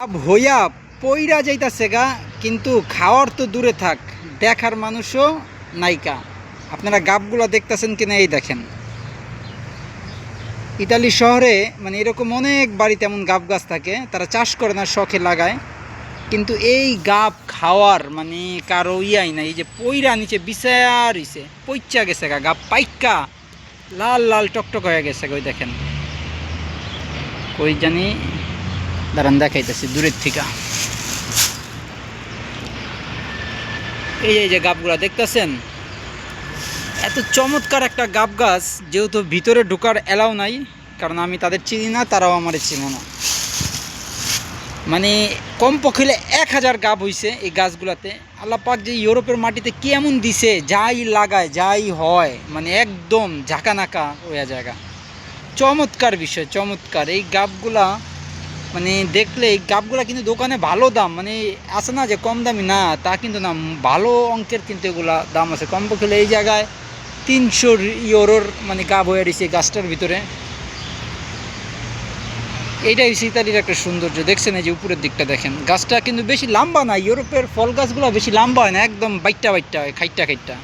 হইয়া পইরা যাইতাছে গা, কিন্তু খাওয়ার তো দূরে থাক, দেখার মানুষও নাইকা। আপনারা গাবগুলা দেখতেছেন কিনা এই দেখেন। ইতালি শহরে মানে এরকম অনেক বাড়িতে এমন গাব গাছ থাকে, তারা চাষ করে না, শখে লাগায়। কিন্তু এই গাব খাওয়ার মানে কারও ইয়াই নাই, এই যে পইরা নিচে বিছায়া রইছে পইচা গেছে গা, গাব পাইকা লাল লাল টকটক হয়ে গেছে ওই দেখেন। ওই জানি দাঁড়ান, দেখাইতেছি, দূরের থেকে। এই যে এই যে গাবগুলা, দেখতেছেন? এত চমৎকার একটা গাব গাছ, যেহেতু ভিতরে ঢোকার এলাও নাই, কারণ আমি তাদের চিনি না, তারাও আমার চিনে না। মানে কম পক্ষে এক হাজার গাব হইছে এই গাছগুলাতে। আল্লাহ পাক যে ইউরোপের মাটিতে কেমন দিছে, যাই লাগায়, যাই হয় মানে একদম ঝাঁকানাকা ওয়া জায়গা। চমৎকার বিষয়, চমৎকার। এই গাবগুলা মানে দেখলে এই গাবগুলা কিন্তু দোকানে ভালো দাম মানে আছে না যে কম দামি? না, তা কিন্তু না, ভালো অঙ্কের কিন্তু এগুলা দাম আছে। কম পক্ষে এই জায়গায় তিনশো ইউরোর মানে গাব হয়ে রয়েছে গাছটার ভিতরে। এইটাই ইতালির একটা সৌন্দর্য। দেখছেন এই যে উপরের দিকটা দেখেন। গাছটা কিন্তু বেশি লম্বা না, ইউরোপের ফল গাছগুলো বেশি লম্বা হয় না, একদম বাইটটা বাইটটা হয়, খাইটটা খাইটটা।